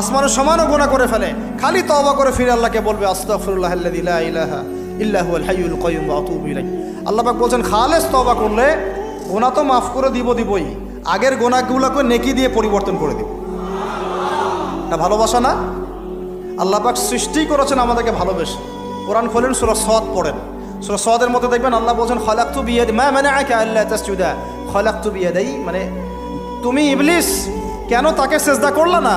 আসমানের সমানও গোনা করে ফেলে। খালি তওবা করে ফিরে আল্লাহকে বলবে, আস্তাগফিরুল্লাহ আল্লাযী ইলাহা বলছেন, খালেস তওবা করলে গোনা তো মাফ করে দিব দিবই। আগের গোনাগুলোকে নেকি দিয়ে পরিবর্তন করে দিব। এটা ভালোবাসা না? আল্লাহ পাক সৃষ্টি করেছেন আমাদেরকে ভালোবেসে। কোরআন খোলেন সুরা সদ পড়েন। সুরা সদের মধ্যে দেখবেন আল্লাহ বলছেন, খলাক্তু বিয়ে মা মানে আকে আল্লাহ খলাক্তু বিয়ে দেই মানে তুমি ইবলিস, কেন তাকে সেজদা করলা না?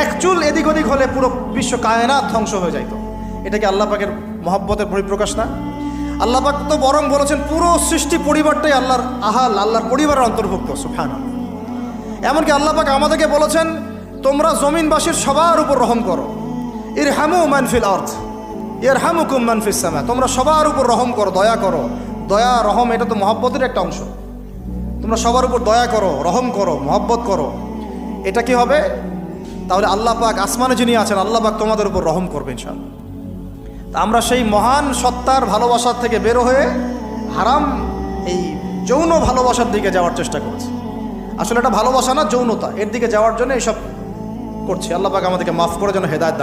এক চুল এদিক ওদিক হলে পুরো বিশ্ব কায়নাত ধ্বংস হয়ে যাইত। এটা কি আল্লাহ পাকের মহব্বতের পরিপ্রকাশ না? আল্লাহ পাক তো বরং বলেছেন, পুরো সৃষ্টি পরিবারটাই আল্লাহর আহাল, আল্লাহর পরিবারের অন্তর্ভুক্ত সুফান এমনকি আল্লাহ পাক আমাদেরকে বলেছেন, তোমরা জমিনবাসীর সবার উপর রহম করো। ইর হ্যামু মানফিল অর্থ এর হ্যামুকুম মানফিস সামা, তোমরা সবার উপর রহম করো, দয়া করো। দয়া, রহম, এটা তো মহব্বতের একটা অংশ। তোমরা সবার উপর দয়া করো, রহম করো, মহব্বত করো। এটা কি হবে? তাহলে আল্লাহ পাক আসমানে যিনি আছেন, আল্লাহ পাক তোমাদের উপর রহম করবেন ইনশাআল্লাহ। তা আমরা সেই মহান সত্তার ভালোবাসার থেকে বের হয়ে হারাম এই যৌন ভালোবাসার দিকে যাওয়ার চেষ্টা করছি। আসলে এটা ভালোবাসা না, যৌনতা। এর দিকে যাওয়ার জন্য এইসব করছি। আল্লাহ পাক আমাদেরকে মাফ করে যেন হেদায়ত দান